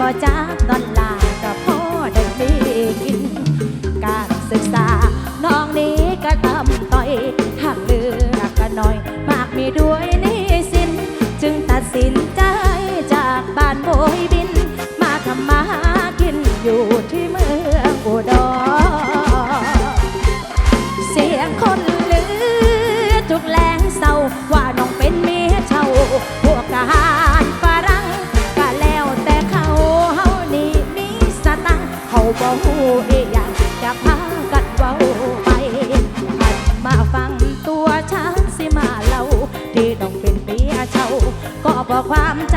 บ่จักดอนลาก็พอได้มีกิน การศึกษาน้องนี้ก็ทำต่อยหักเบอกความจ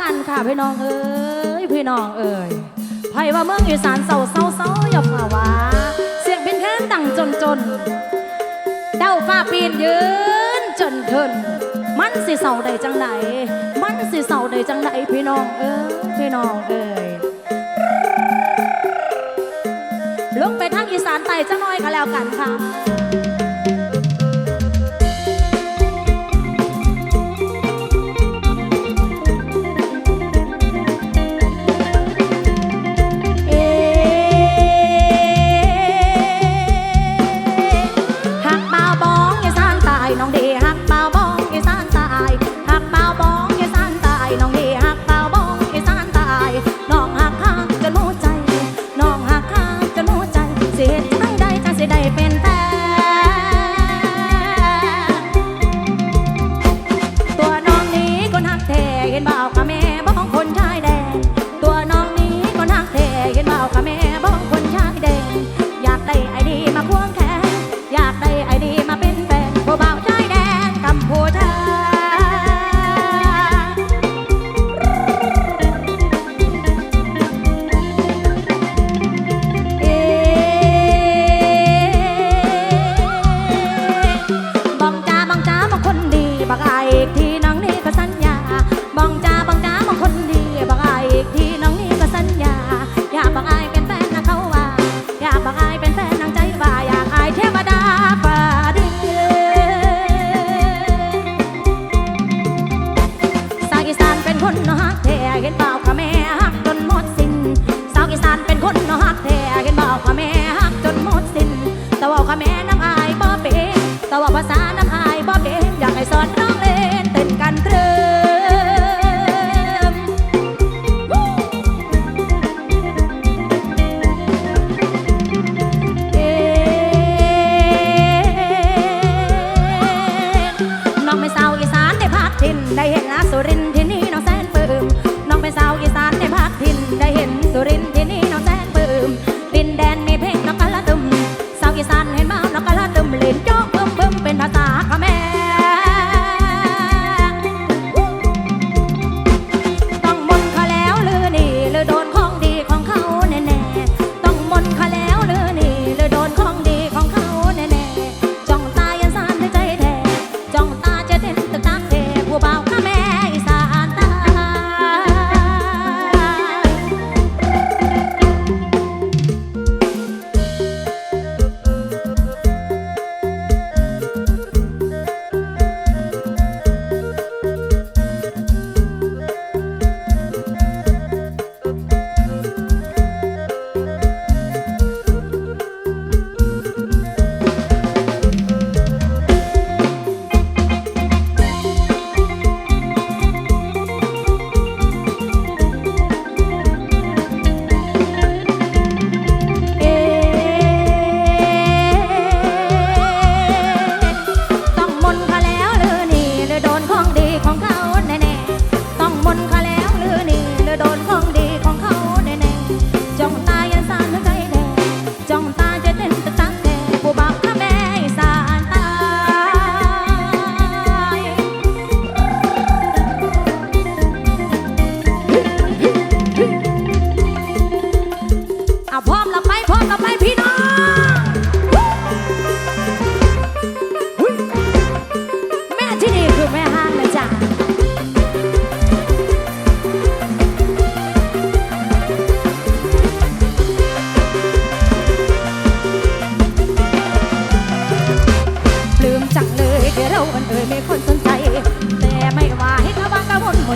กันค่ะพี่น้องเอ้ยพี่น้องเอ้ยไผว่าเมืองอีสานเศร้าเศร้าเศร้าอย่าภาวะเสียงเป็นแค่ตั้งจนจนเด้าฟ้าปีนยืนจนเทินมันสิเศร้าใดจังไหนมันสิเศร้าใดจังไหนพี่น้องเอ้ยพี่น้องเอ้ยลงไปทางอีสานไต่จังน้อยก็แล้วกันค่ะ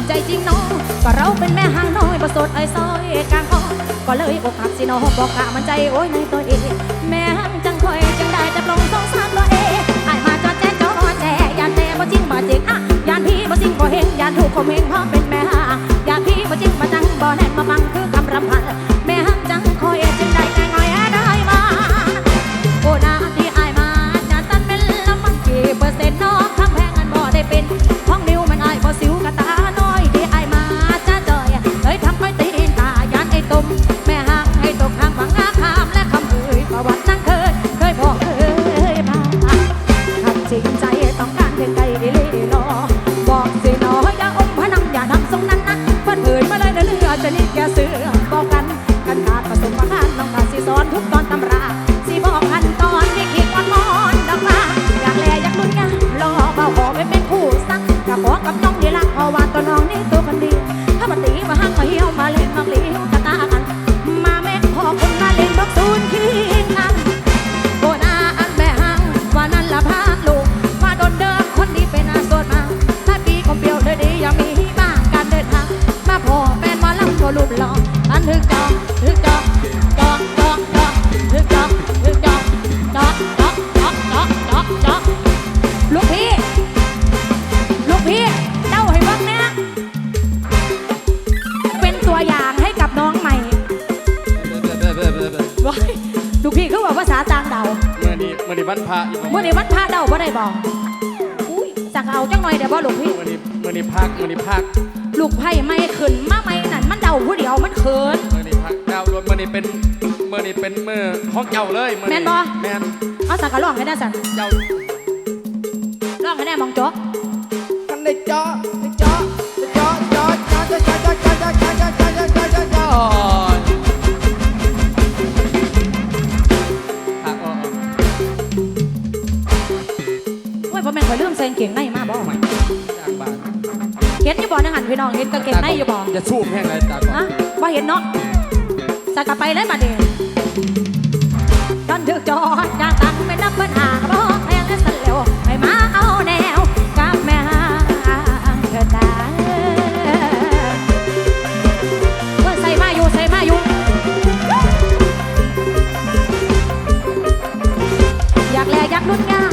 คนใจจริงน้อง ก็เราเป็นแม่ห้างน้อยประสดไอ้ซอยกลางคอก็เลยอกหักสิน้องบอกกะมันใจโอ้ยในตัวเอง แม่หังจังคอยจังได้จะปลงสงสารตัวเองไอ้มาจอดแจ๊งจอรอแจ๊ยานแต่บ่จริงบ่จริงอะยานพี่บ่จริงบ่เฮงยานถูกข่มเหงเพราะเป็นแม่ห้างยานพี่บ่จริงบ่จังบ่แน่นบ่มังคือคำรำพัน ลูกพี่ ลูกพี่เต้าให้บิ่งนะเป็นตัวอย่างให้กับน้องใหม่ว้ายลูกพี่คือว่าภาต่างดาเมื่อนี้เมื่อวันพรกเมื่อวันพระเดาบ่ได้บอกอุ้ยสั่งเอาจังหน่อยเดี๋ยวบ่หลูกพี่ เมื่อนี้เมื่อนี้พักเมื่อนี้พัก ลูกไผ่ไม่ขึ้นมาไม่นั่นมันเดาผู้เดียวมันเขินเมื่อนี้พักดาวรวมมื่อนี้เป็นเมื่อนี้เป็นเมื่อของเจ้าเลยมือแมนบอแมนเอาสักกะร้องให้ได้สันเจ้าร้องให้ได้มองจ๊อก กันได้จอา องเห็นกาเกงไในอยู่บ่จะสู้แห้งไรตาก่ฮะว่าเห็นเนาะใส่กลับไปเลยมาเดนย้อนถึกจอดย่างตังเป็นนับเป็นหางร้องแรงและสั่นเร็วไม่มาเอาแนวกับแม่หางเธอตาเพื่อใส่มาอยู่ใส่มาอยู่อยากแลอยากนุ่นงา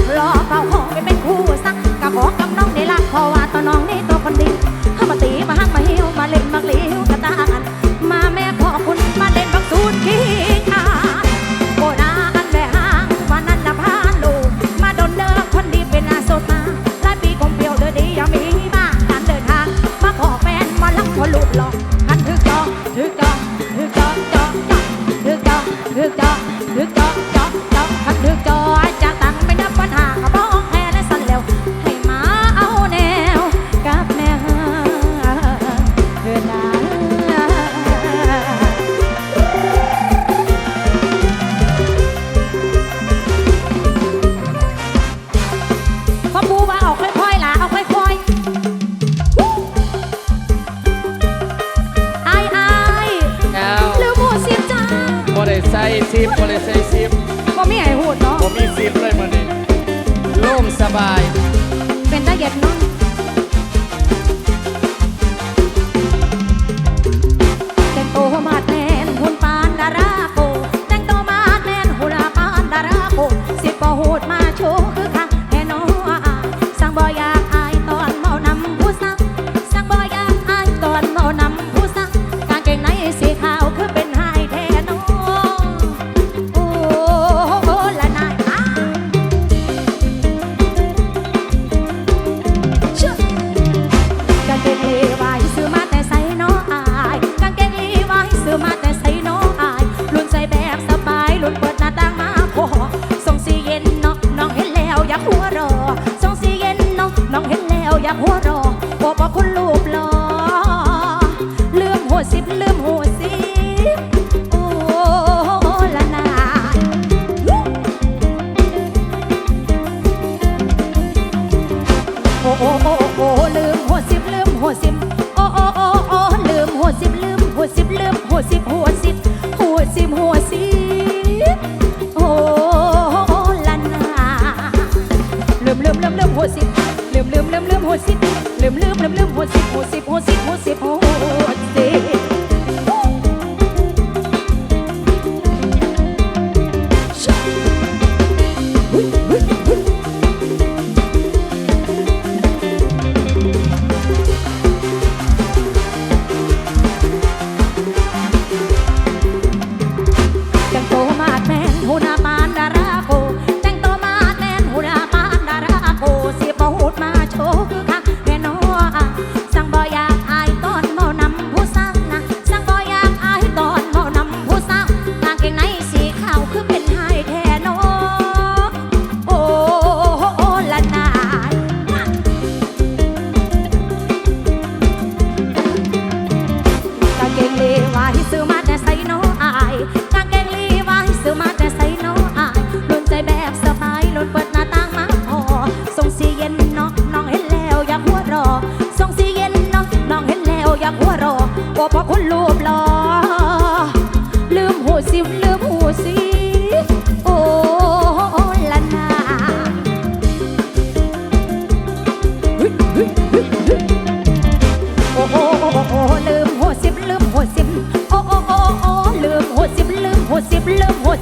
สิบบ่ได้ใส่สิบบ่มีไอ้หูดเนาะบ่มีสิบเลยมื้อนี้โล่มสบาย bonzi, bonzi.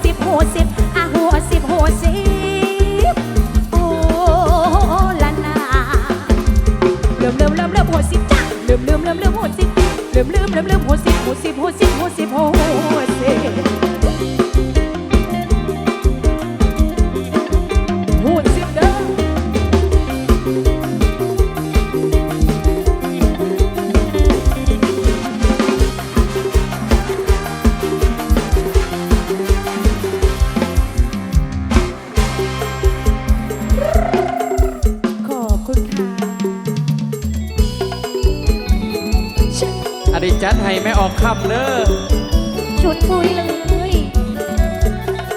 สิบหูสิบ ได้จัดให้แม่ออกคำเด้อชุดปุยเลย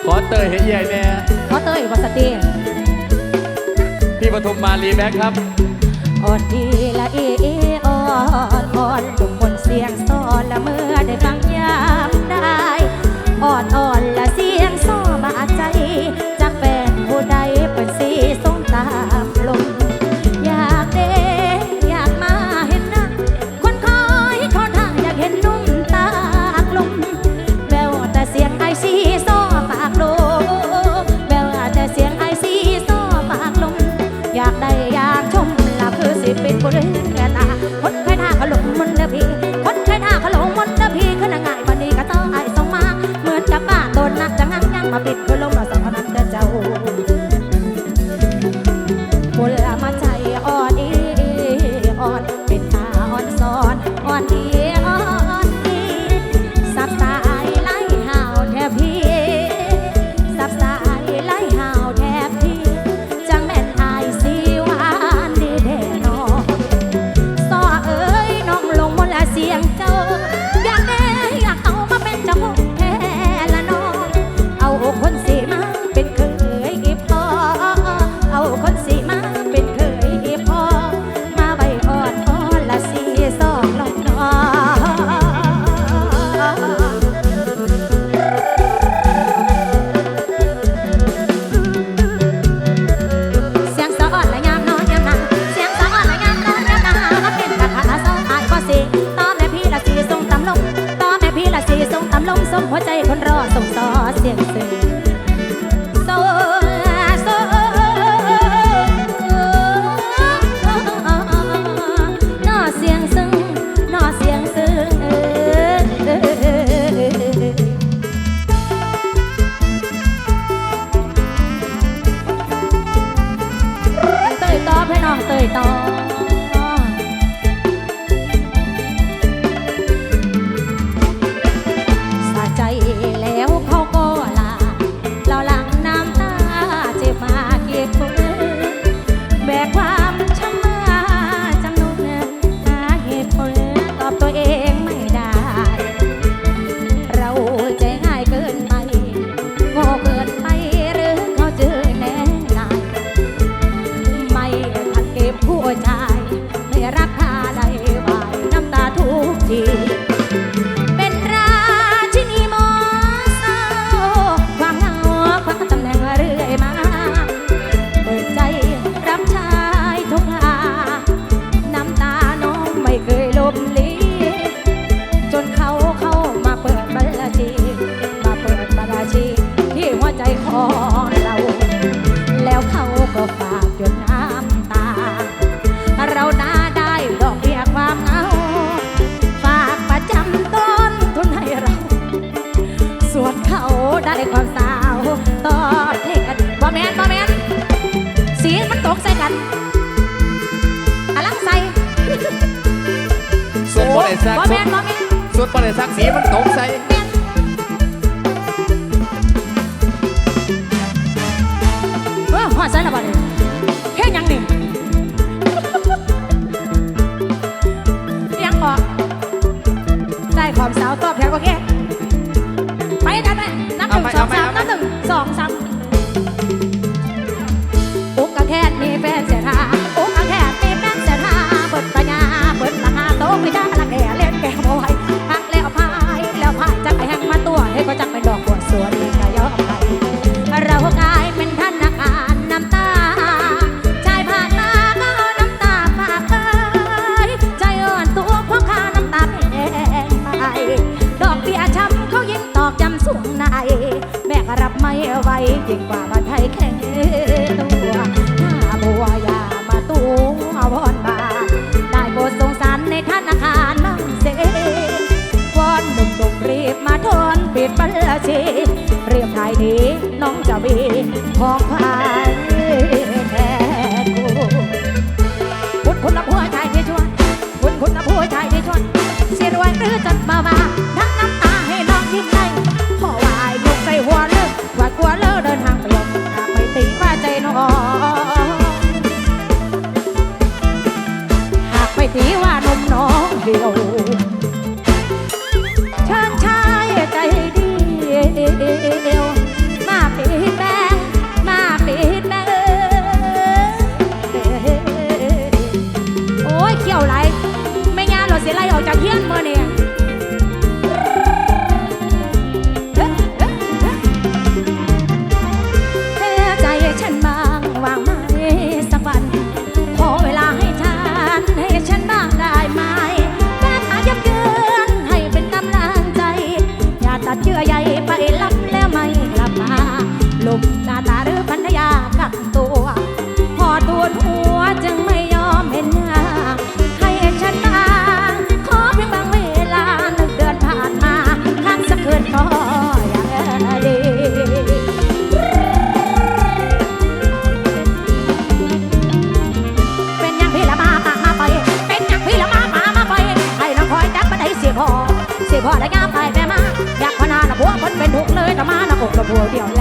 ขอเตยเห็นใหญ่แน่ขอเตยวัสตีพี่ปฐุมมาลีแบ็คครับอ่อนดีละเอเออ่อนอ่อนทุกคนเสียงซอนละเมอ อยากได้อยากชมละคือสิปิดบุรีตาคนเคยน้าขลุ่มมันเละพี่คนเคยน้าขลุ่มมันเละพี่ขึ้นง่ายวันนี้ก็ต้องไอส่งมา เหมือนกับป้าโดนนักจะงั้งยังมาปิดก็ลง 감사합니다. ซักบ่แม่นบ่แม่นสุดบ่ได้ซักสีมันตกใส่เออหอดใส่ละบ่ได้ นี้น้องจะมีของพายแทนคุณคุณนับหัวใจที่ชวนคุณคุณนับหัวใจที่ชวนเสียรวยหรือจัมามาทั้งน้ำตาให้น้องยิ้มได้ขอวายลงใส่หัวเลิกว่ากลัวเลิกเดินทางไปลงหากไปตีว่าใจน้องหากไปตีว่านมน้องเดียว 掉。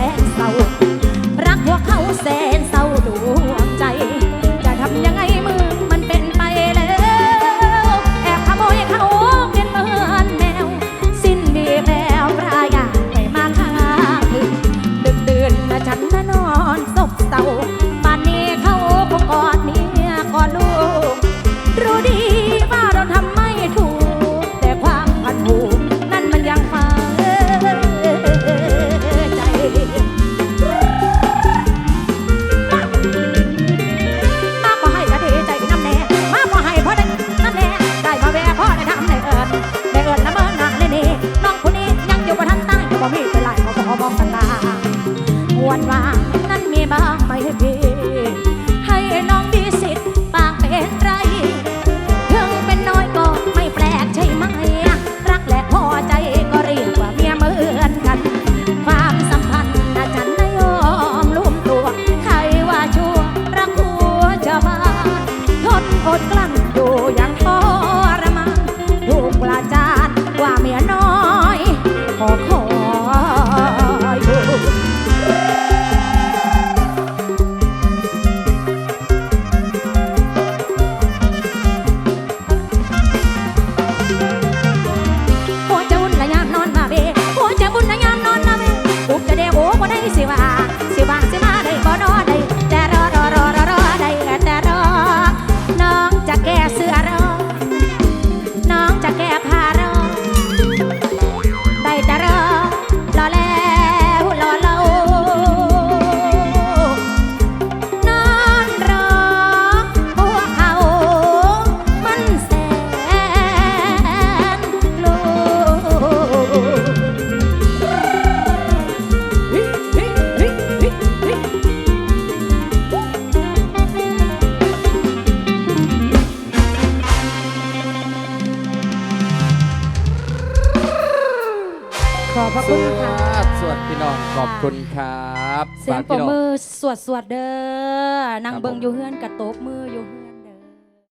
สวดสวดเด้อนั่งเบิงอยู่เฮือนกระโตบมือ